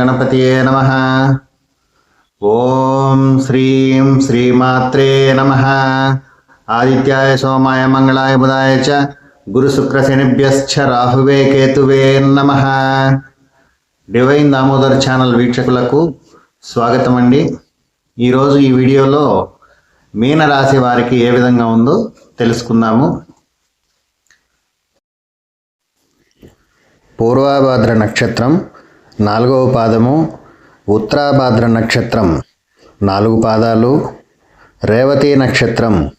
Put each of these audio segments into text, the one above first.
గణపతియే నమ ఓం శ్రీం శ్రీమాత్రే నమ ఆదిత్యాయ సోమాయ మంగళాయ బుధాయ చ గురుశుక్రశనిభ్యశ్చ రాహువే కేతువే నమ డివైన్ దామోదర్ ఛానల్ వీక్షకులకు స్వాగతం అండి. ఈరోజు ఈ వీడియోలో మీనరాశి వారికి ఏ విధంగా ఉందో తెలుసుకుందాము. పూర్వాభాద్ర నక్షత్రం నాలుగవ పాదము ఉత్తరాభాద్ర నక్షత్రం. నాలుగు పాదాలు రేవతి నక్షత్రం.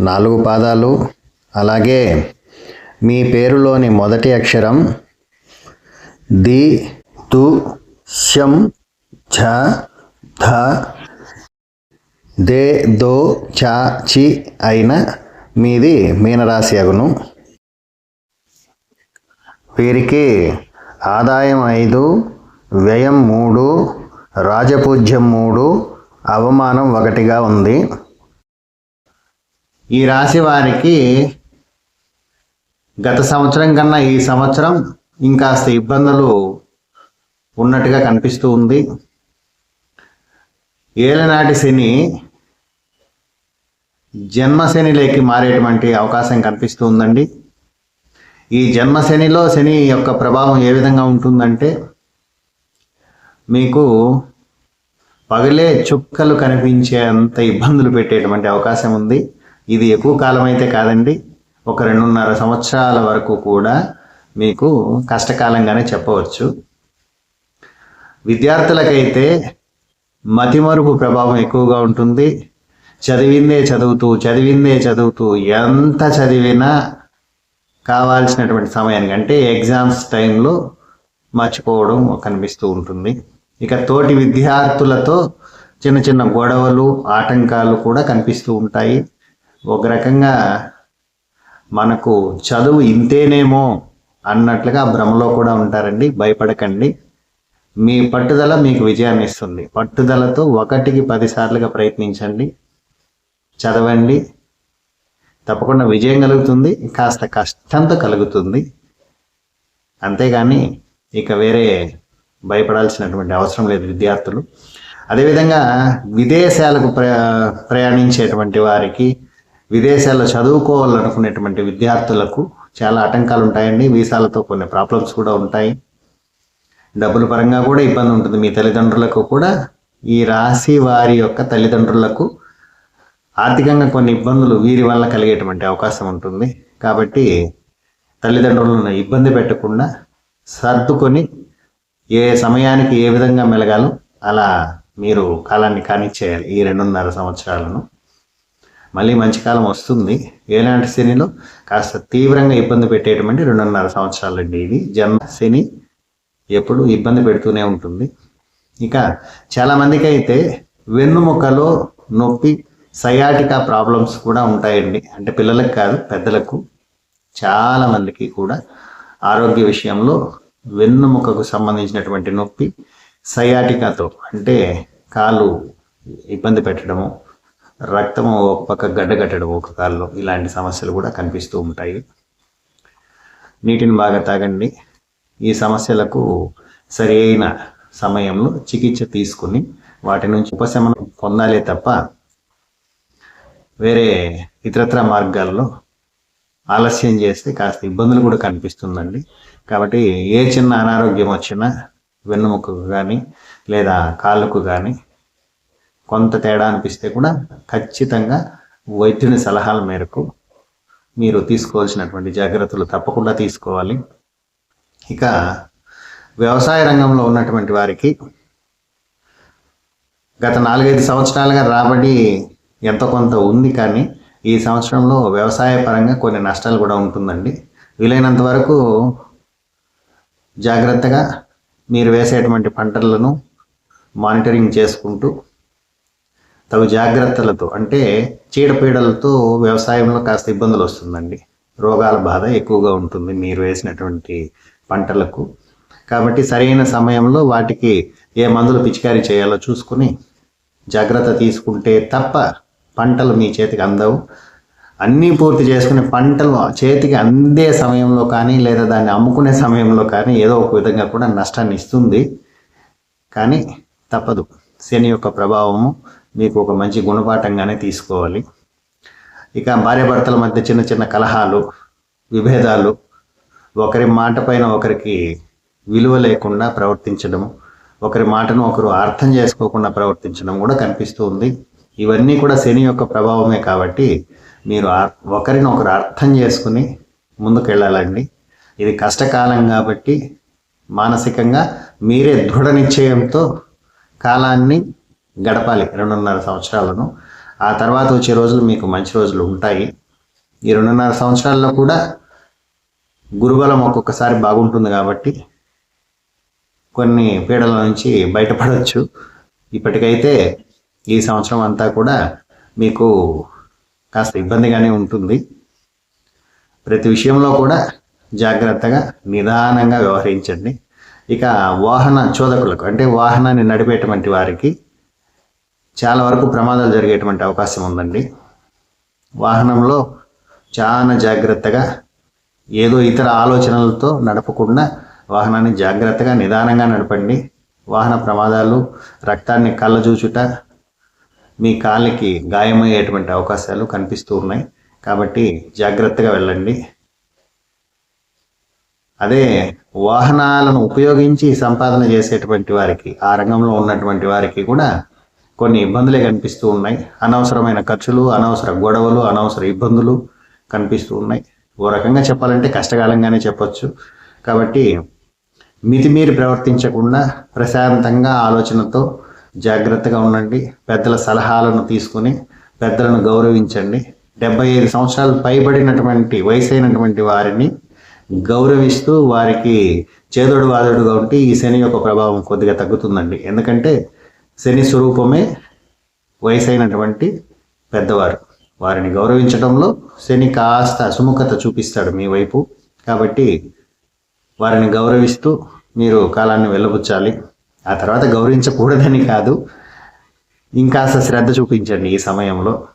నాలుగు పాదాలు అలాగే మీ పేరులోని మొదటి అక్షరం ది తు శం ఝ ధ దే దో చా చి అయిన మీది మీనరాశి అగును వీరికి ఆదాయం ఐదు వ్యయం మూడు రాజపూజ్యం మూడు అవమానం ఒకటిగా ఉంది. ఈ రాశి వారికి గత సంవత్సరం కన్నా ఈ సంవత్సరం ఇంకాస్త ఇబ్బందులు ఉన్నట్టుగా కనిపిస్తూ ఉంది. ఏలనాటి శని జన్మశనిలోకి మారేటువంటి అవకాశం కనిపిస్తూ ఉందండి. ఈ జన్మశనిలో శని యొక్క ప్రభావం ఏ విధంగా ఉంటుందంటే మీకు పగలే చుక్కలు కనిపించే అంత ఇబ్బందులు పెట్టేటువంటి అవకాశం ఉంది. ఇది ఎక్కువ కాలం అయితే కాదండి. ఒక రెండున్నర సంవత్సరాల వరకు కూడా మీకు కష్టకాలంగానే చెప్పవచ్చు. విద్యార్థులకైతే మతిమరుపు ప్రభావం ఎక్కువగా ఉంటుంది. చదివిందే చదువుతూ చదివిందే చదువుతూ ఎంత చదివినా కావాల్సినటువంటి సమయానికి అంటే ఎగ్జామ్స్ టైంలో మర్చిపోవడం కనిపిస్తూ ఉంటుంది. ఇక తోటి విద్యార్థులతో చిన్న చిన్న గొడవలు ఆటంకాలు కూడా కనిపిస్తూ ఉంటాయి. ఒక రకంగా మనకు చదువు ఇంతేనేమో అన్నట్లుగా భ్రమలో కూడా ఉంటారండి. భయపడకండి. మీ పట్టుదల మీకు విజయాన్ని ఇస్తుంది. పట్టుదలతో ఒకటికి పదిసార్లుగా ప్రయత్నించండి. చదవండి. తప్పకుండా విజయం కలుగుతుంది. కాస్త కష్టంతో కలుగుతుంది. అంతేగాని ఇక వేరే భయపడాల్సినటువంటి అవసరం లేదు విద్యార్థులు. అదేవిధంగా విదేశాలకు ప్ర ప్రయాణించేటువంటి వారికి విదేశాల్లో చదువుకోవాలనుకునేటువంటి విద్యార్థులకు చాలా ఆటంకాలు ఉంటాయండి వీసాలతో కొన్ని ప్రాబ్లమ్స్ కూడా ఉంటాయి. డబ్బుల పరంగా కూడా ఇబ్బంది ఉంటుంది. మీ తల్లిదండ్రులకు కూడా ఈ రాశి వారి యొక్క తల్లిదండ్రులకు ఆర్థికంగా కొన్ని ఇబ్బందులు వీరి వల్ల కలిగేటువంటి అవకాశం ఉంటుంది. కాబట్టి తల్లిదండ్రులను ఇబ్బంది పెట్టకుండా సర్దుకొని ఏ సమయానికి ఏ విధంగా మెలగాలో అలా మీరు కాలాన్ని కానిచ్చేయాలి ఈ రెండున్నర సంవత్సరాలను. మళ్ళీ మంచి కాలం వస్తుంది. ఏలాంటి శనిలో కాస్త తీవ్రంగా ఇబ్బంది పెట్టేటువంటి రెండున్నర సంవత్సరాలండి ఇది జన్మ శని ఎప్పుడు ఇబ్బంది పెడుతూనే ఉంటుంది. ఇక చాలామందికి అయితే వెన్నుముకలో నొప్పి సయాటికా ప్రాబ్లమ్స్ కూడా ఉంటాయండి. అంటే పిల్లలకు కాదు పెద్దలకు చాలా మందికి కూడా ఆరోగ్య విషయంలో వెన్నుముకకు సంబంధించినటువంటి నొప్పి సయాటికాతో అంటే కాలు ఇబ్బంది పెట్టడము రక్తము ఒక పక్క గడ్డ కట్టడం ఒక కాల్లో ఇలాంటి సమస్యలు కూడా కనిపిస్తూ ఉంటాయి. నీటిని బాగా తాగండి. ఈ సమస్యలకు సరి అయిన సమయంలో చికిత్స తీసుకుని వాటి నుంచి ఉపశమనం పొందాలే తప్ప వేరే ఇతరత్ర మార్గాల్లో ఆలస్యం చేస్తే కాస్త ఇబ్బందులు కూడా కనిపిస్తుందండి. కాబట్టి ఏ చిన్న అనారోగ్యం వచ్చినా వెన్నుముకకు కానీ లేదా కాళ్ళకు కానీ కొంత తేడా అనిపిస్తే కూడా ఖచ్చితంగా వైద్యుని సలహాల మేరకు మీరు తీసుకోవాల్సినటువంటి జాగ్రత్తలు తప్పకుండా తీసుకోవాలి. ఇక వ్యవసాయ రంగంలో ఉన్నటువంటి వారికి గత నాలుగైదు సంవత్సరాలుగా రాబడి ఎంత కొంత ఉంది కానీ ఈ సంవత్సరంలో వ్యవసాయ పరంగా కొన్ని నష్టాలు కూడా ఉంటుందండి. వీలైనంత వరకు జాగ్రత్తగా మీరు వేసేటువంటి పంటలను మానిటరింగ్ చేసుకుంటూ తగు జాగ్రత్తలతో అంటే చీడపీడలతో వ్యవసాయంలో కాస్త ఇబ్బందులు వస్తుందండి. రోగాల బాధ ఎక్కువగా ఉంటుంది మీరు వేసినటువంటి పంటలకు. కాబట్టి సరైన సమయంలో వాటికి ఏ మందులు పిచికారీ చేయాలో చూసుకుని జాగ్రత్త తీసుకుంటే తప్ప పంటలు మీ చేతికి అందవు. అన్నీ పూర్తి చేసుకుని పంటలు చేతికి అందే సమయంలో కానీ లేదా దాన్ని అమ్ముకునే సమయంలో కానీ ఏదో ఒక విధంగా కూడా నష్టాన్ని ఇస్తుంది. కానీ తప్పదు. శని యొక్క ప్రభావము మీకు ఒక మంచి గుణపాఠంగానే తీసుకోవాలి. ఇక భార్యాభర్తల మధ్య చిన్న చిన్న కలహాలు విభేదాలు ఒకరి మాట పైన ఒకరికి విలువ లేకుండా ప్రవర్తించడం ఒకరి మాటను ఒకరు అర్థం చేసుకోకుండా ప్రవర్తించడం కూడా కనిపిస్తూ ఉంది. ఇవన్నీ కూడా శని యొక్క ప్రభావమే కాబట్టి మీరు ఒకరిని ఒకరు అర్థం చేసుకుని ముందుకెళ్ళాలండి. ఇది కష్టకాలం కాబట్టి మానసికంగా మీరే దృఢ నిశ్చయంతో కాలాన్ని గడపాలి రెండున్నర సంవత్సరాలను. ఆ తర్వాత వచ్చే రోజులు మీకు మంచి రోజులు ఉంటాయి. ఈ రెండున్నర సంవత్సరాల్లో కూడా గురుబలం ఒక్కొక్కసారి బాగుంటుంది కాబట్టి కొన్ని పీడల నుంచి బయటపడవచ్చు ఇప్పటికైతే ఈ సంవత్సరం అంతా కూడా మీకు కాస్త ఇబ్బందిగానే ఉంటుంది. ప్రతి విషయంలో కూడా జాగ్రత్తగా నిదానంగా వ్యవహరించండి. ఇక వాహన చోదకులకు అంటే వాహనాన్ని నడిపేటువంటి వారికి చాలా వరకు ప్రమాదాలు జరిగేటువంటి అవకాశం ఉందండి. వాహనంలో చాలా జాగ్రత్తగా ఏదో ఇతర ఆలోచనలతో నడపకుండా వాహనాన్ని జాగ్రత్తగా నిదానంగా నడపండి. వాహన ప్రమాదాలు రక్తాన్ని కళ్ళజూచుట మీ కాళ్ళకి గాయమయ్యేటువంటి అవకాశాలు కనిపిస్తూ ఉన్నాయి. కాబట్టి జాగ్రత్తగా వెళ్ళండి. అదే వాహనాలను ఉపయోగించి సంపాదన చేసేటువంటి వారికి ఆ రంగంలో ఉన్నటువంటి వారికి కూడా కొన్ని ఇబ్బందులే కనిపిస్తూ ఉన్నాయి. అనవసరమైన ఖర్చులు అనవసర గొడవలు అనవసర ఇబ్బందులు కనిపిస్తూ ఉన్నాయి. ఓ రకంగా చెప్పాలంటే కష్టకాలంగానే చెప్పొచ్చు. కాబట్టి మితిమీరి ప్రవర్తించకుండా ప్రశాంతంగా ఆలోచనతో జాగ్రత్తగా ఉండండి. పెద్దల సలహాలను తీసుకుని పెద్దలను గౌరవించండి. డెబ్బై ఐదు సంవత్సరాలు పైబడినటువంటి వయసు అయినటువంటి వారిని గౌరవిస్తూ వారికి చేదోడు వాదోడుగా ఉంటే ఈ శని యొక్క ప్రభావం కొద్దిగా తగ్గుతుందండి. ఎందుకంటే శని స్వరూపమే వయసు అయినటువంటి పెద్దవారు. వారిని గౌరవించడంలో శని కాస్త సుముఖత చూపిస్తాడు మీ వైపు. కాబట్టి వారిని గౌరవిస్తూ మీరు కాలాన్ని వెళ్ళబుచ్చాలి. ఆ తర్వాత గౌరవించకూడదని కాదు. ఇంకాస్త శ్రద్ధ చూపించండి ఈ సమయంలో.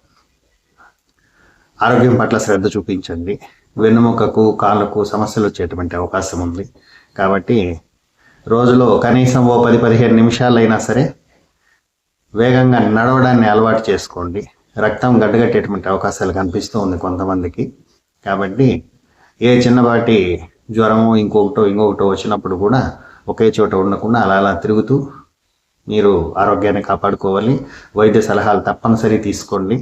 ఆరోగ్యం పట్ల శ్రద్ధ చూపించండి. వెన్నుముకకు కాళ్ళకు సమస్యలు వచ్చేటువంటి అవకాశం ఉంది. కాబట్టి రోజులో కనీసం ఓ పది పదిహేను నిమిషాలైనా సరే వేగంగా నడవడాన్ని అలవాటు చేసుకోండి. రక్తం గడ్డగట్టేటువంటి అవకాశాలు కనిపిస్తూ ఉంది కొంతమందికి. కాబట్టి ఏ చిన్నపాటి జ్వరము ఇంకొకటో ఇంకొకటో వచ్చినప్పుడు కూడా ఒకే చోట ఉండకుండా అలా అలా తిరుగుతూ మీరు ఆరోగ్యాన్ని కాపాడుకోవాలి. వైద్య సలహాలు తప్పనిసరి తీసుకోండి.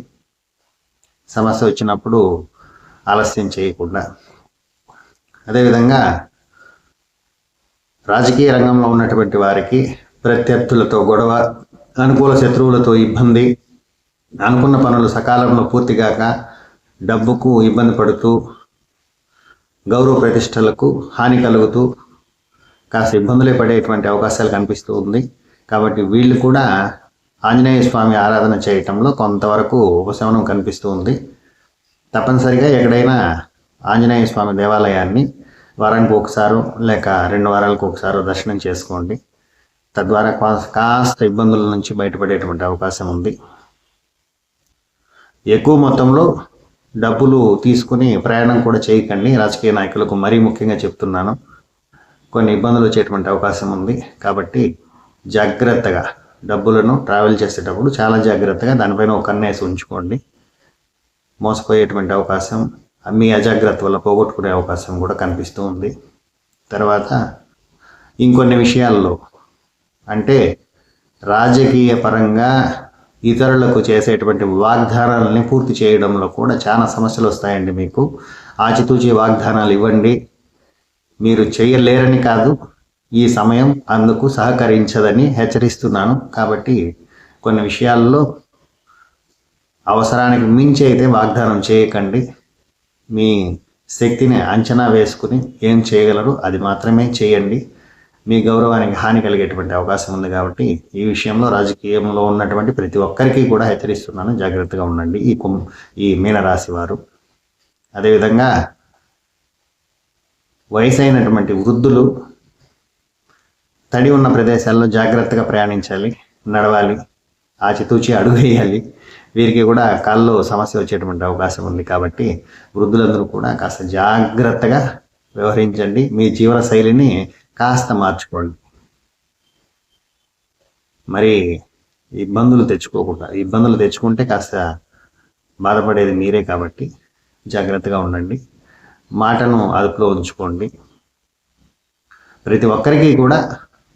సమస్య వచ్చినప్పుడు ఆలస్యం చేయకుండా. అదేవిధంగా రాజకీయ రంగంలో ఉన్నటువంటి వారికి ప్రత్యర్థులతో గొడవ అనుకూల శత్రువులతో ఇబ్బంది అనుకున్న పనులు సకాలంలో పూర్తిగాక డబ్బుకు ఇబ్బంది పడుతూ గౌరవ ప్రతిష్టలకు హాని కలుగుతూ కాస్త ఇబ్బందులే పడేటువంటి అవకాశాలు కనిపిస్తూ ఉంది. కాబట్టి వీళ్ళు కూడా ఆంజనేయ స్వామి ఆరాధన చేయటంలో కొంతవరకు ఉపశమనం కనిపిస్తూ ఉంది. తప్పనిసరిగా ఎక్కడైనా ఆంజనేయ స్వామి దేవాలయాన్ని వారానికి ఒకసారి లేక రెండు వారాలకు ఒకసారి దర్శనం చేసుకోండి. తద్వారా కాస్త ఇబ్బందుల నుంచి బయటపడేటువంటి అవకాశం ఉంది. ఎక్కువ మొత్తంలో డబ్బులు తీసుకుని ప్రయాణం కూడా చేయకండి. రాజకీయ నాయకులకు మరీ ముఖ్యంగా చెప్తున్నాను. కొన్ని ఇబ్బందులు వచ్చేటువంటి అవకాశం ఉంది. కాబట్టి జాగ్రత్తగా డబ్బులను ట్రావెల్ చేసేటప్పుడు చాలా జాగ్రత్తగా దానిపైన ఒక కన్నేసి ఉంచుకోండి. మోసపోయేటువంటి అవకాశం మీ అజాగ్రత్త వల్ల పోగొట్టుకునే అవకాశం కూడా కనిపిస్తూ ఉంది. తర్వాత ఇంకొన్ని విషయాల్లో అంటే రాజకీయ పరంగా ఇతరులకు చేసేటువంటి వాగ్దానాలని పూర్తి చేయడంలో కూడా చాలా సమస్యలు వస్తాయండి మీకు. ఆచితూచి వాగ్దానాలు ఇవ్వండి. మీరు చేయలేరని కాదు ఈ సమయం అందుకు సహకరించదని హెచ్చరిస్తున్నాను. కాబట్టి కొన్ని విషయాల్లో అవసరానికి మించి అయితే వాగ్దానం చేయకండి. మీ శక్తిని అంచనా వేసుకుని ఏం చేయగలరు అది మాత్రమే చేయండి. మీ గౌరవానికి హాని కలిగేటువంటి అవకాశం ఉంది కాబట్టి ఈ విషయంలో రాజకీయంలో ఉన్నటువంటి ప్రతి ఒక్కరికి కూడా హెచ్చరిస్తున్నాను. జాగ్రత్తగా ఉండండి. ఈ కుం ఈ మీనరాశి వారు. అదేవిధంగా వయసైనటువంటి వృద్ధులు తడి ఉన్న ప్రదేశాల్లో జాగ్రత్తగా ప్రయాణించాలి నడవాలి ఆచితూచి అడుగు వేయాలి వీరికి కూడా కాళ్ళు సమస్య వచ్చేటువంటి అవకాశం ఉంది కాబట్టి వృద్ధులందరూ కూడా కాస్త జాగ్రత్తగా వ్యవహరించండి. మీ జీవన శైలిని కాస్త మార్చుకోండి. మరి ఇబ్బందులు తెచ్చుకోకుండా ఇబ్బందులు తెచ్చుకుంటే కాస్త బాధపడేది మీరే కాబట్టి జాగ్రత్తగా ఉండండి. మాటను అదుపులో ఉంచుకోండి. ప్రతి ఒక్కరికి కూడా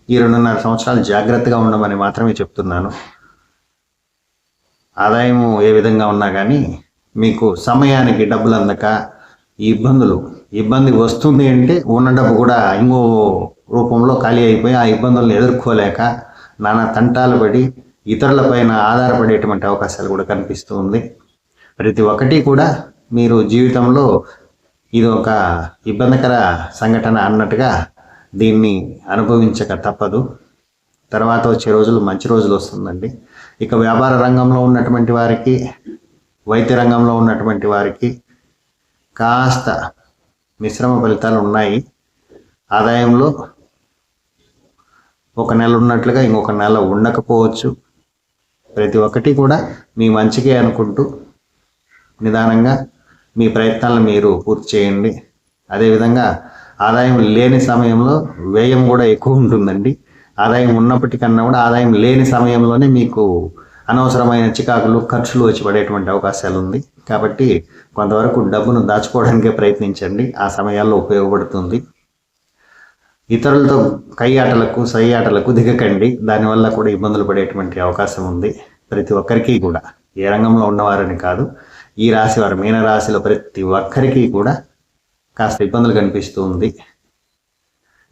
ఈ రెండున్నర సంవత్సరాలు జాగ్రత్తగా ఉండమని మాత్రమే చెప్తున్నాను. ఆదాయము ఏ విధంగా ఉన్నా కానీ మీకు సమయానికి డబ్బులు అందక ఈ ఇబ్బందులు ఇబ్బంది వస్తుంది అంటే ఉన్న డబ్బు కూడా ఇంకో రూపంలో ఖాళీ అయిపోయి ఆ ఇబ్బందులను ఎదుర్కోలేక నానా తంటాలు పడి ఇతరులపైన ఆధారపడేటువంటి అవకాశాలు కూడా కనిపిస్తూ ఉంది. ప్రతి ఒక్కటి కూడా మీరు జీవితంలో ఇది ఒక ఇబ్బందికర సంఘటన అన్నట్టుగా దీన్ని అనుభవించక తప్పదు. తర్వాత వచ్చే రోజులు మంచి రోజులు వస్తుందండి. ఇక వ్యాపార రంగంలో ఉన్నటువంటి వారికి వైద్య రంగంలో ఉన్నటువంటి వారికి కాస్త మిశ్రమ ఫలితాలు ఉన్నాయి. ఆదాయంలో ఒక నెల ఉన్నట్లుగా ఇంకొక నెల ఉండకపోవచ్చు. ప్రతి ఒక్కటి కూడా మీ మంచికే అనుకుంటూ నిదానంగా మీ ప్రయత్నాలను మీరు పూర్తి చేయండి. అదేవిధంగా ఆదాయం లేని సమయంలో వ్యయం కూడా ఎక్కువ ఉంటుందండి. ఆదాయం ఉన్నప్పటికన్నా కూడా ఆదాయం లేని సమయంలోనే మీకు అనవసరమైన చికాకులు ఖర్చులు వచ్చి పడేటువంటి అవకాశాలు ఉంది. కాబట్టి కొంతవరకు డబ్బును దాచుకోవడానికే ప్రయత్నించండి. ఆ సమయాల్లో ఉపయోగపడుతుంది. ఇతరులతో కై ఆటలకు సై ఆటలకు దిగకండి. దానివల్ల కూడా ఇబ్బందులు పడేటువంటి అవకాశం ఉంది. ప్రతి ఒక్కరికి కూడా. ఏ రంగంలో ఉన్నవారని కాదు. ఈ రాశి వారు మీన రాశిలో ప్రతి ఒక్కరికి కూడా కాస్త ఇబ్బందులు కనిపిస్తూ ఉంది.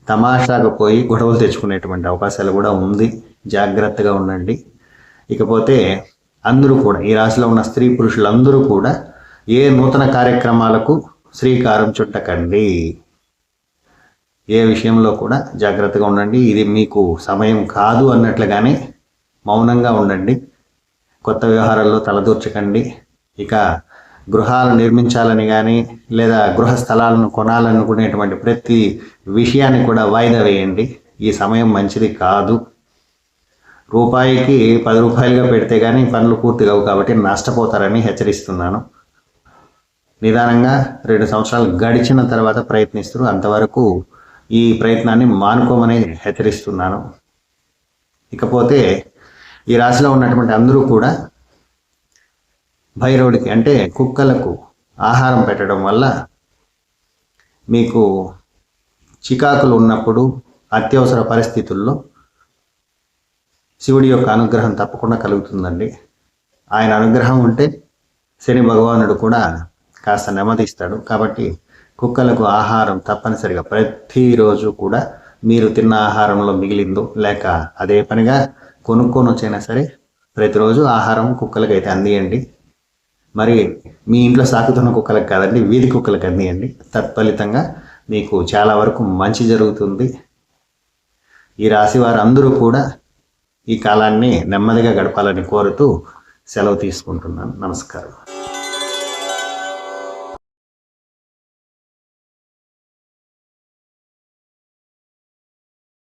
తమాషాగా పోయి గొడవలు తెచ్చుకునేటువంటి అవకాశాలు కూడా ఉంది. జాగ్రత్తగా ఉండండి. ఇకపోతే అందరూ కూడా ఈ రాశిలో ఉన్న స్త్రీ పురుషులందరూ కూడా ఏ నూతన కార్యక్రమాలకు శ్రీకారం చుట్టకండి. ఏ విషయంలో కూడా జాగ్రత్తగా ఉండండి. ఇది మీకు సమయం కాదు అన్నట్లుగానే మౌనంగా ఉండండి. కొత్త వ్యవహారాల్లో తలదూర్చకండి. ఇక గృహాలు నిర్మించాలని కానీ లేదా గృహ స్థలాలను కొనాలనుకునేటువంటి ప్రతి విషయాన్ని కూడా వాయిదా వేయండి. ఈ సమయం మంచిది కాదు. రూపాయికి పది రూపాయలుగా పెడితే కానీ పనులు పూర్తి కావు కాబట్టి నష్టపోతారని హెచ్చరిస్తున్నాను. నిదానంగా రెండు సంవత్సరాలు గడిచిన తర్వాత ప్రయత్నిస్తూ అంతవరకు ఈ ప్రయత్నాన్ని మానుకోమని హెచ్చరిస్తున్నాను. ఇకపోతే ఈ రాశిలో ఉన్నటువంటి అందరూ కూడా భైరవుడికి అంటే కుక్కలకు ఆహారం పెట్టడం వల్ల మీకు చికాకులు ఉన్నప్పుడు అత్యవసర పరిస్థితుల్లో శివుడి యొక్క అనుగ్రహం తప్పకుండా కలుగుతుందండి. ఆయన అనుగ్రహం ఉంటే శని భగవానుడు కూడా కాస్త నెమ్మదిస్తాడు. కాబట్టి కుక్కలకు ఆహారం తప్పనిసరిగా ప్రతిరోజు కూడా మీరు తిన్న ఆహారంలో మిగిలిందో లేక అదే పనిగా కొనుక్కొని వచ్చినా సరే ప్రతిరోజు ఆహారం కుక్కలకి అయితే అందియండి. మరి మీ ఇంట్లో సాకుతున్న కుక్కలకు కాదండి వీధి కుక్కలకు అందియండి. తత్ఫలితంగా మీకు చాలా వరకు మంచి జరుగుతుంది. ఈ రాశి వారు అందరూ కూడా ఈ కాలాన్ని నెమ్మదిగా గడపాలని కోరుతూ సెలవు తీసుకుంటున్నాను. నమస్కారం.